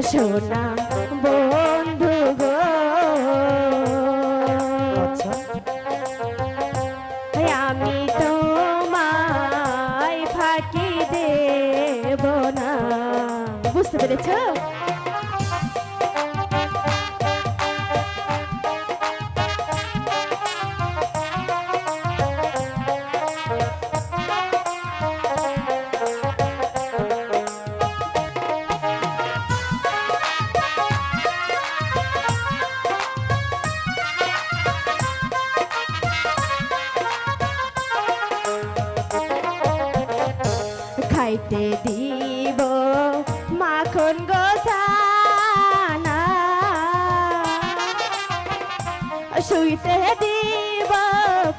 সোনা বন্ধু গো। আচ্ছা। আমি তোমায় ফাঁকি দেব না। বুঝতে পেরেছ? খাইতে দিব। মাখন গোসানা শুইতে দিব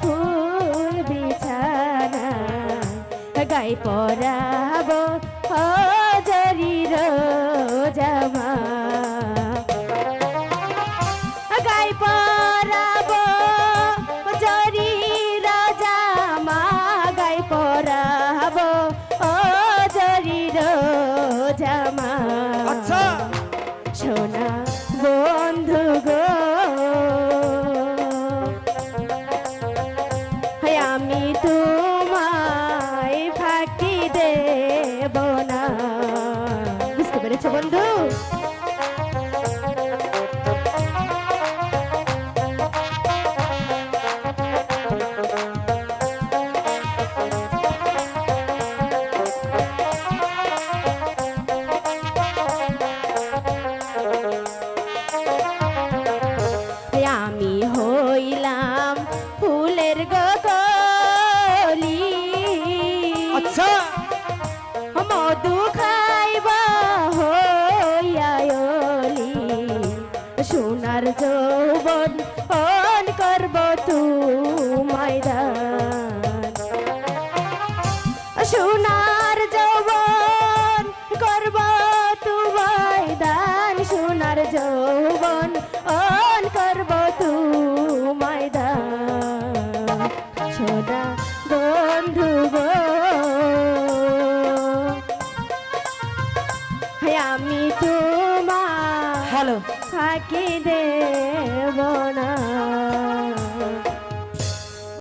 ফুল বিছানা। গাই পরাব হজরি জামা আমি তোমায় ফাঁকি দেব না। বুঝতে পেরেছ বন্ধু? আমি হইলাম ফুলের গলি সোনার যৌবন অন করব তোমায় দান সোনার যৌবন করব তোমায় দান সোনার যৌবন অন করব তোমায় দান সোনা বন্ধু আমি তোমার হ্যালো ফাঁকি দেব না।